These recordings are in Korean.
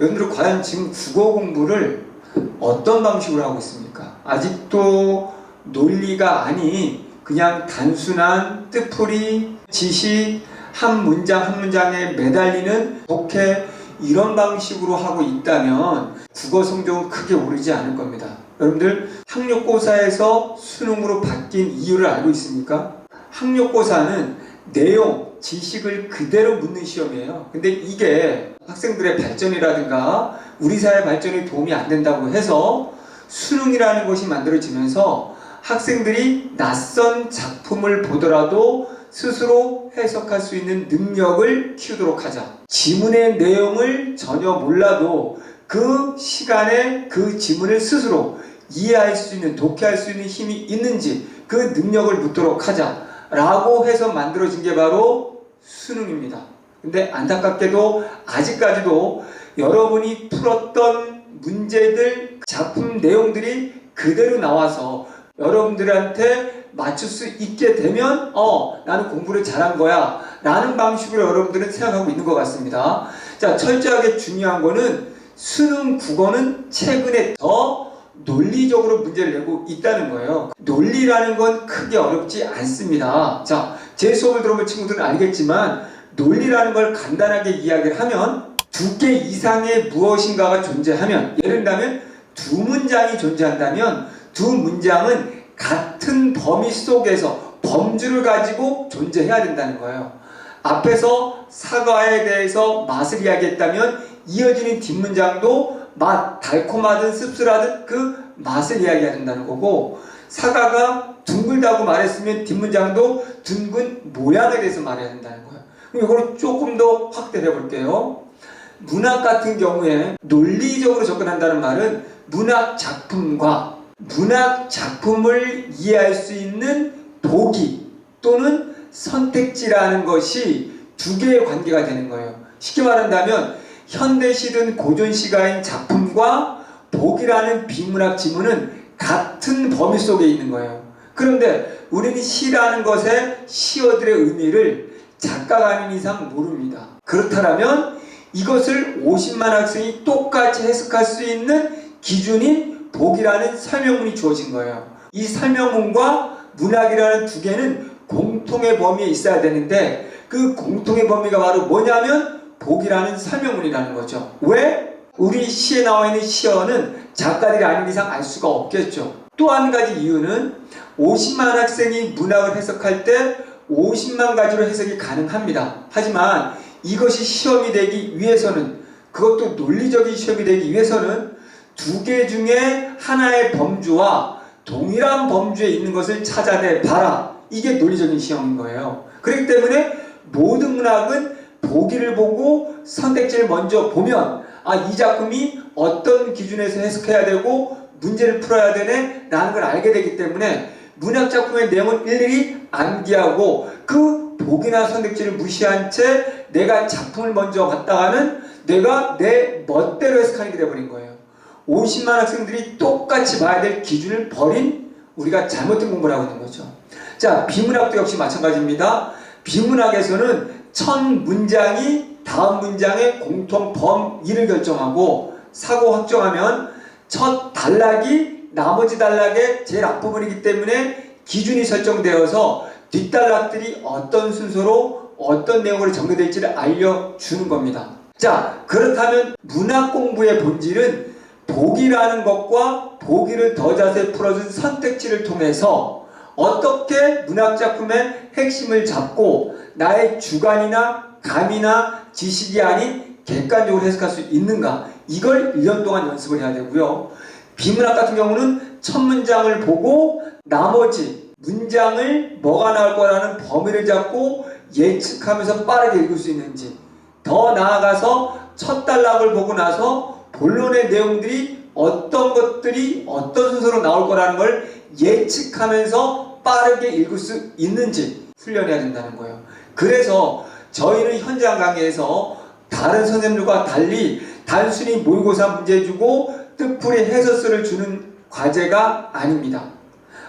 여러분들 과연 지금 국어 공부를 어떤 방식으로 하고 있습니까? 아직도 논리가 아닌 그냥 단순한 뜻풀이, 지식, 한 문장 한 문장에 매달리는 독해 이런 방식으로 하고 있다면 국어 성적은 크게 오르지 않을 겁니다. 여러분들 학력고사에서 수능으로 바뀐 이유를 알고 있습니까? 학력고사는 내용, 지식을 그대로 묻는 시험이에요. 근데 이게 학생들의 발전이라든가 우리 사회 발전에 도움이 안 된다고 해서 수능이라는 것이 만들어지면서 학생들이 낯선 작품을 보더라도 스스로 해석할 수 있는 능력을 키우도록 하자. 지문의 내용을 전혀 몰라도 그 시간에 그 지문을 스스로 이해할 수 있는, 독해할 수 있는 힘이 있는지 그 능력을 묻도록 하자. 라고 해서 만들어진 게 바로 수능입니다. 근데 안타깝게도 아직까지도 여러분이 풀었던 문제들, 작품 내용들이 그대로 나와서 여러분들한테 맞출 수 있게 되면 어 나는 공부를 잘한 거야 라는 방식으로 여러분들은 생각하고 있는 것 같습니다 자 철저하게 중요한 거는 수능 국어는 최근에 더 논리적으로 문제를 내고 있다는 거예요 논리라는 건 크게 어렵지 않습니다 자 제 수업을 들어본 친구들은 알겠지만 논리라는 걸 간단하게 이야기를 하면 두 개 이상의 무엇인가가 존재하면 예를 들면 두 문장이 존재한다면 두 문장은 같은 범위 속에서 범주를 가지고 존재해야 된다는 거예요. 앞에서 사과에 대해서 맛을 이야기했다면 이어지는 뒷문장도 맛, 달콤하든 씁쓸하든 그 맛을 이야기해야 된다는 거고 사과가 둥글다고 말했으면 뒷문장도 둥근 모양에 대해서 말해야 된다는 거예요. 그럼 이걸 조금 더 확대해 볼게요. 문학 같은 경우에 논리적으로 접근한다는 말은 문학 작품과 문학 작품을 이해할 수 있는 보기 또는 선택지라는 것이 두 개의 관계가 되는 거예요. 쉽게 말한다면 현대시든 고전시가인 작품과 보기라는 비문학 지문은 같은 범위 속에 있는 거예요. 그런데 우리는 시라는 것의 시어들의 의미를 작가가 아닌 이상 모릅니다. 그렇다면 이것을 50만 학생이 똑같이 해석할 수 있는 기준인 복이라는 설명문이 주어진 거예요. 이 설명문과 문학이라는 두 개는 공통의 범위에 있어야 되는데 그 공통의 범위가 바로 뭐냐면 복이라는 설명문이라는 거죠. 왜? 우리 시에 나와 있는 시어는 작가들이 아닌 이상 알 수가 없겠죠. 또 한 가지 이유는 50만 학생이 문학을 해석할 때 50만 가지로 해석이 가능합니다. 하지만 이것이 시험이 되기 위해서는 그것도 논리적인 시험이 되기 위해서는 두 개 중에 하나의 범주와 동일한 범주에 있는 것을 찾아내 봐라. 이게 논리적인 시험인 거예요. 그렇기 때문에 모든 문학은 보기를 보고 선택지를 먼저 보면 아, 이 작품이 어떤 기준에서 해석해야 되고 문제를 풀어야 되네 라는 걸 알게 되기 때문에 문학 작품의 내용을 일일이 암기하고 그 보기나 선택지를 무시한 채 내가 작품을 먼저 봤다가는 내가 내 멋대로 해석하게 돼버린 거예요. 50만 학생들이 똑같이 봐야 될 기준을 버린 우리가 잘못된 공부를 하고 있는 거죠. 자, 비문학도 역시 마찬가지입니다. 비문학에서는 첫 문장이 다음 문장의 공통 범위를 결정하고 사고 확정하면 첫 단락이 나머지 단락의 제일 앞부분이기 때문에 기준이 설정되어서 뒷단락들이 어떤 순서로 어떤 내용으로 정리될지를 알려주는 겁니다. 자, 그렇다면 문학 공부의 본질은 보기라는 것과 보기를 더 자세히 풀어준 선택지를 통해서 어떻게 문학작품의 핵심을 잡고 나의 주관이나 감이나 지식이 아닌 객관적으로 해석할 수 있는가 이걸 1년 동안 연습을 해야 되고요. 비문학 같은 경우는 첫 문장을 보고 나머지 문장을 뭐가 나올 거라는 범위를 잡고 예측하면서 빠르게 읽을 수 있는지 더 나아가서 첫 단락을 보고 나서 본론의 내용들이 어떤 것들이 어떤 순서로 나올 거라는 걸 예측하면서 빠르게 읽을 수 있는지 훈련해야 된다는 거예요. 그래서 저희는 현장 강의에서 다른 선생님들과 달리 단순히 모의고사 문제 주고 뜻풀이 해설서를 주는 과제가 아닙니다.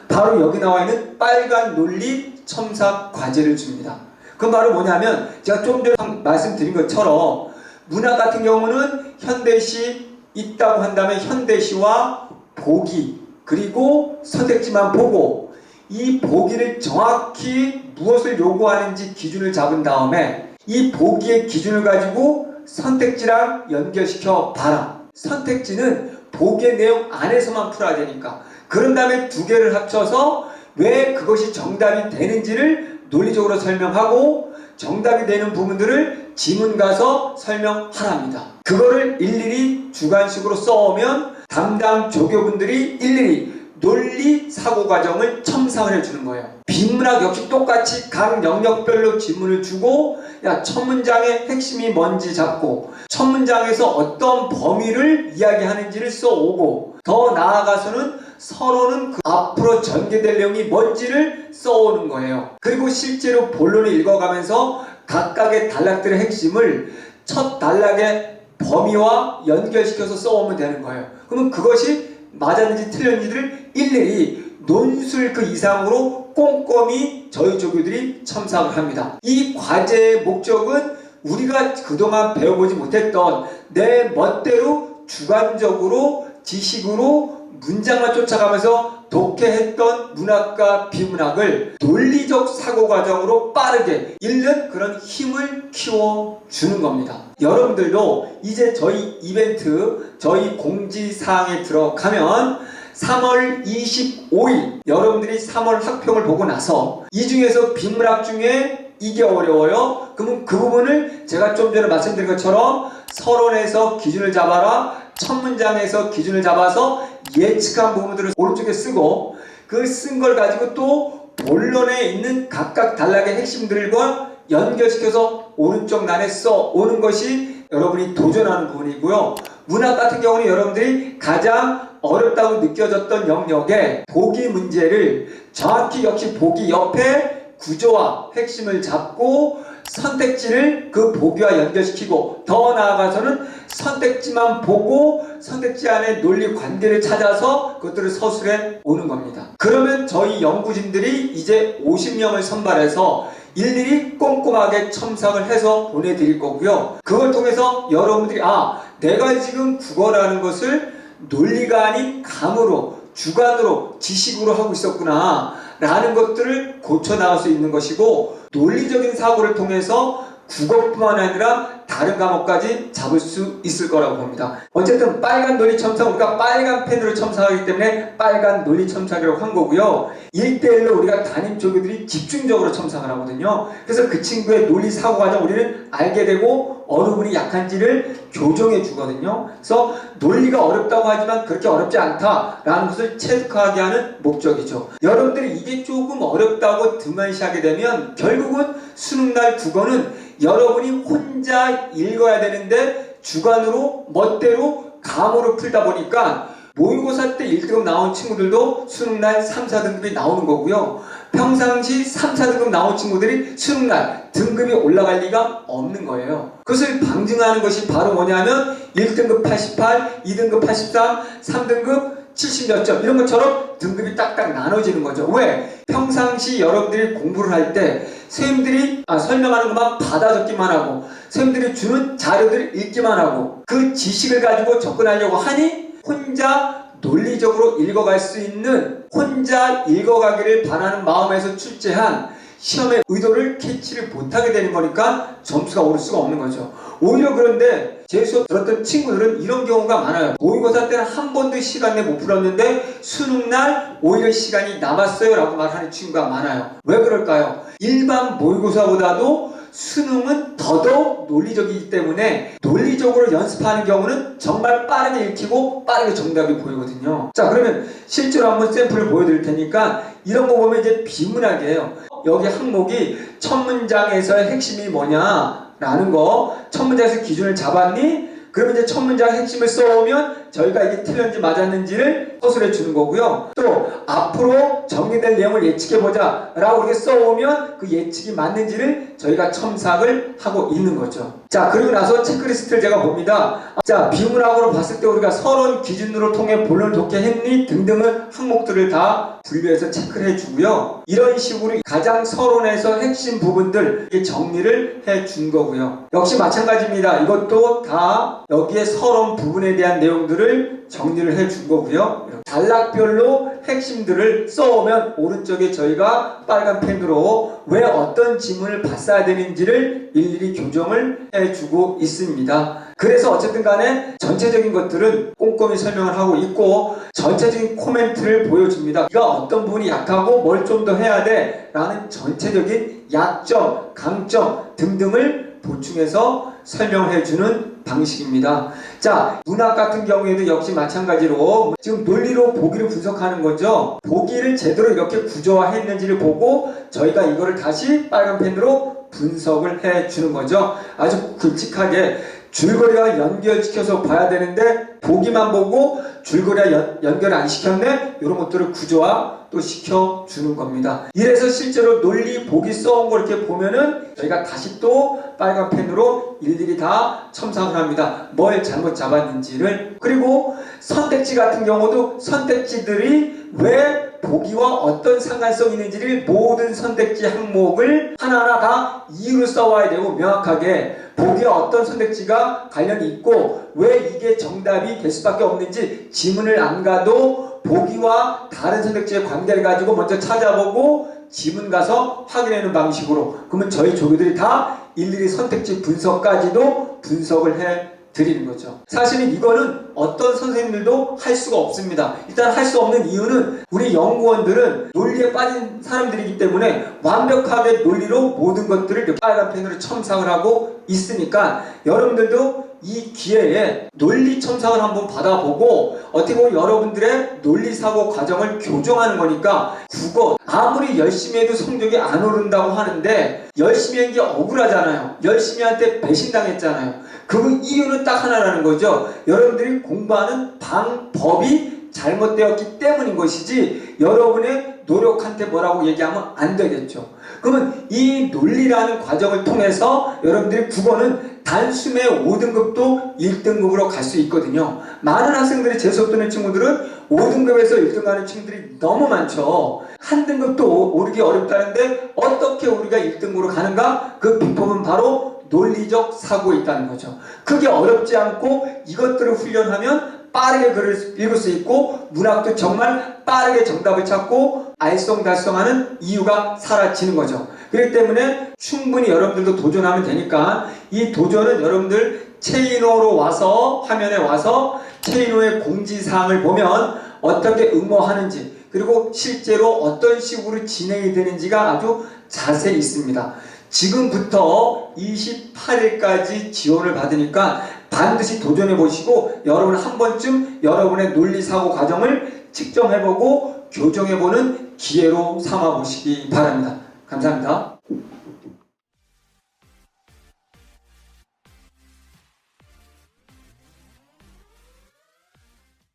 바로 여기 나와 있는 빨간 논리 첨삭 과제를 줍니다. 그건 바로 뭐냐면 제가 좀 전에 말씀드린 것처럼 문학 같은 경우는 현대시 있다고 한다면 현대시와 보기 그리고 선택지만 보고 이 보기를 정확히 무엇을 요구하는지 기준을 잡은 다음에 이 보기의 기준을 가지고 선택지랑 연결시켜 봐라. 선택지는 보기의 내용 안에서만 풀어야 되니까. 그런 다음에 두 개를 합쳐서 왜 그것이 정답이 되는지를 논리적으로 설명하고 정답이 되는 부분들을 지문 가서 설명하랍니다. 그거를 일일이 주관식으로 써오면 담당 조교분들이 일일이 논리 사고 과정을 첨삭을 해주는 거예요. 비문학 역시 똑같이 각 영역별로 지문을 주고 야 첫 문장의 핵심이 뭔지 잡고 첫 문장에서 어떤 범위를 이야기하는지를 써오고 더 나아가서는 서로는 그 앞으로 전개될 내용이 뭔지를 써오는 거예요. 그리고 실제로 본론을 읽어가면서 각각의 단락들의 핵심을 첫 단락의 범위와 연결시켜서 써오면 되는 거예요. 그러면 그것이 맞았는지 틀렸는지를 일일이 논술 그 이상으로 꼼꼼히 저희 조교들이 첨삭을 합니다. 이 과제의 목적은 우리가 그동안 배워보지 못했던 내 멋대로 주관적으로 지식으로 문장만 쫓아가면서 독해했던 문학과 비문학을 논리적 사고 과정으로 빠르게 읽는 그런 힘을 키워 주는 겁니다. 여러분들도 이제 저희 이벤트, 저희 공지사항에 들어가면 3월 25일 여러분들이 3월 학평을 보고 나서 이 중에서 비문학 중에 이게 어려워요. 그러면 그 부분을 제가 좀 전에 말씀드린 것처럼 서론에서 기준을 잡아라. 첫 문장에서 기준을 잡아서 예측한 부분들을 오른쪽에 쓰고 그 쓴 걸 가지고 또 본론에 있는 각각 단락의 핵심들과 연결시켜서 오른쪽 난에 써 오는 것이 여러분이 도전하는 부분이고요. 문학 같은 경우는 여러분들이 가장 어렵다고 느껴졌던 영역에 보기 문제를 정확히 역시 보기 옆에 구조와 핵심을 잡고 선택지를 그 보기와 연결시키고 더 나아가서는 선택지만 보고 선택지 안에 논리 관계를 찾아서 그것들을 서술해 오는 겁니다. 그러면 저희 연구진들이 이제 50명을 선발해서 일일이 꼼꼼하게 첨삭을 해서 보내드릴 거고요. 그걸 통해서 여러분들이 아 내가 지금 국어라는 것을 논리가 아닌 감으로 주관으로 지식으로 하고 있었구나 라는 것들을 고쳐 나갈 수 있는 것이고 논리적인 사고를 통해서 국어뿐만 아니라 다른 과목까지 잡을 수 있을 거라고 봅니다. 어쨌든 빨간 논리 첨삭 우리가 빨간 펜으로 첨삭하기 때문에 빨간 논리 첨삭이라고 한 거고요. 1대1로 우리가 담임 조교들이 집중적으로 첨삭을 하거든요. 그래서 그 친구의 논리 사고 과정 우리는 알게 되고 어느 분이 약한지를 교정해 주거든요. 그래서 논리가 어렵다고 하지만 그렇게 어렵지 않다라는 것을 체득하게 하는 목적이죠. 여러분들이 이게 조금 어렵다고 등한시하게 되면 결국은 수능날 국어는 여러분이 혼자 읽어야 되는데 주관으로 멋대로 감으로 풀다 보니까 모의고사 때 1등급 나온 친구들도 수능날 3, 4등급이 나오는 거고요. 평상시 3, 4등급 나온 친구들이 수능날 등급이 올라갈 리가 없는 거예요. 그것을 방증하는 것이 바로 뭐냐면 1등급 88, 2등급 83, 3등급 70몇 점 이런 것처럼 등급이 딱딱 나눠지는 거죠. 왜? 평상시 여러분들이 공부를 할때 선생님들이 아, 설명하는 것만 받아 적기만 하고 선생님들이 주는 자료들을 읽기만 하고 그 지식을 가지고 접근하려고 하니 혼자 논리적으로 읽어갈 수 있는 혼자 읽어가기를 바라는 마음에서 출제한 시험의 의도를 캐치를 못하게 되는 거니까 점수가 오를 수가 없는 거죠. 오히려 그런데 제 수업 들었던 친구들은 이런 경우가 많아요. 모의고사 때는 한 번도 시간 내 못 풀었는데 수능날 오히려 시간이 남았어요 라고 말하는 친구가 많아요. 왜 그럴까요? 일반 모의고사보다도 수능은 더더욱 논리적이기 때문에 논리적으로 연습하는 경우는 정말 빠르게 읽히고 빠르게 정답이 보이거든요. 자, 그러면 실제로 한번 샘플을 보여드릴 테니까 이런 거 보면 이제 비문학이에요. 여기 항목이 첫 문장에서의 핵심이 뭐냐? 라는 거, 첫 문장에서 기준을 잡았니? 그러면 이제 첫 문장 핵심을 써오면 저희가 이게 틀렸는지 맞았는지를 서술해 주는 거고요. 또 앞으로 정리될 내용을 예측해 보자 라고 이렇게 써오면 그 예측이 맞는지를 저희가 첨삭을 하고 있는 거죠. 자, 그리고 나서 체크리스트를 제가 봅니다. 자, 비문학으로 봤을 때 우리가 서론 기준으로 통해 본론을 독해 했니 등등의 항목들을 다 분류해서 체크를 해주고요. 이런 식으로 가장 서론에서 핵심 부분들 정리를 해 준 거고요. 역시 마찬가지입니다. 이것도 다 여기에 서론 부분에 대한 내용들을 정리를 해 준 거고요. 단락별로 핵심들을 써오면 오른쪽에 저희가 빨간 펜으로 왜 어떤 지문을 봤어야 되는지를 일일이 교정을 해주고 있습니다. 그래서 어쨌든 간에 전체적인 것들은 꼼꼼히 설명을 하고 있고 전체적인 코멘트를 보여줍니다. 네가 어떤 부분이 약하고 뭘 좀 더 해야 돼 라는 전체적인 약점, 강점 등등을 보충해서 설명을 해주는 방식입니다. 자, 문학 같은 경우에도 역시 마찬가지로 지금 논리로 보기를 분석하는 거죠. 보기를 제대로 이렇게 구조화했는지를 보고 저희가 이거를 다시 빨간 펜으로 분석을 해 주는 거죠. 아주 굵직하게 줄거리와 연결시켜서 봐야 되는데 보기만 보고 줄거리와 연, 연결 안 시켰네 이런 것들을 구조화 또 시켜 주는 겁니다. 이래서 실제로 논리 보기 써온 걸 이렇게 보면은 저희가 다시 또 빨간 펜으로 일일이 다 첨삭을 합니다. 뭘 잘못 잡았는지를 그리고 선택지 같은 경우도 선택지들이 왜 보기와 어떤 상관성이 있는지를 모든 선택지 항목을 하나하나 다 이유를 써와야 되고 명확하게 보기와 어떤 선택지가 관련이 있고 왜 이게 정답이 될 수밖에 없는지 지문을 안 가도 보기와 다른 선택지의 관계를 가지고 먼저 찾아보고 지문 가서 확인하는 방식으로 그러면 저희 조교들이 다 일일이 선택지 분석까지도 분석을 해 드리는 거죠. 사실은 이거는 어떤 선생님들도 할 수가 없습니다. 일단 할 수 없는 이유는 우리 연구원들은 논리에 빠진 사람들이기 때문에 완벽하게 논리로 모든 것들을 빨간 펜으로 첨삭을 하고 있으니까 여러분들도 이 기회에 논리 첨삭을 한번 받아보고 어떻게 보면 여러분들의 논리 사고 과정을 교정하는 거니까 국어 아무리 열심히 해도 성적이 안 오른다고 하는데 열심히 한 게 억울하잖아요. 열심히 할때 배신당했잖아요. 그 이유는 딱 하나라는 거죠. 여러분들이 공부하는 방법이 잘못되었기 때문인 것이지 여러분의 노력한테 뭐라고 얘기하면 안 되겠죠. 그러면 이 논리라는 과정을 통해서 여러분들이 국어는 단숨에 5등급도 1등급으로 갈 수 있거든요. 많은 학생들이 재수업 듣는 친구들은 5등급에서 1등 가는 친구들이 너무 많죠. 한 등급도 오르기 어렵다는데 어떻게 우리가 1등급으로 가는가? 그 비법은 바로 논리적 사고에 있다는 거죠. 그게 어렵지 않고 이것들을 훈련하면 빠르게 글을 읽을 수 있고 문학도 정말 빠르게 정답을 찾고 알쏭달쏭하는 이유가 사라지는 거죠. 그렇기 때문에 충분히 여러분들도 도전하면 되니까 이 도전은 여러분들 체인호로 와서 화면에 와서 체인호의 공지사항을 보면 어떻게 응모하는지 그리고 실제로 어떤 식으로 진행이 되는지가 아주 자세히 있습니다. 지금부터 28일까지 지원을 받으니까 반드시 도전해 보시고 여러분 한 번쯤 여러분의 논리 사고 과정을 측정해 보고 교정해 보는 기회로 삼아 보시기 바랍니다. 감사합니다.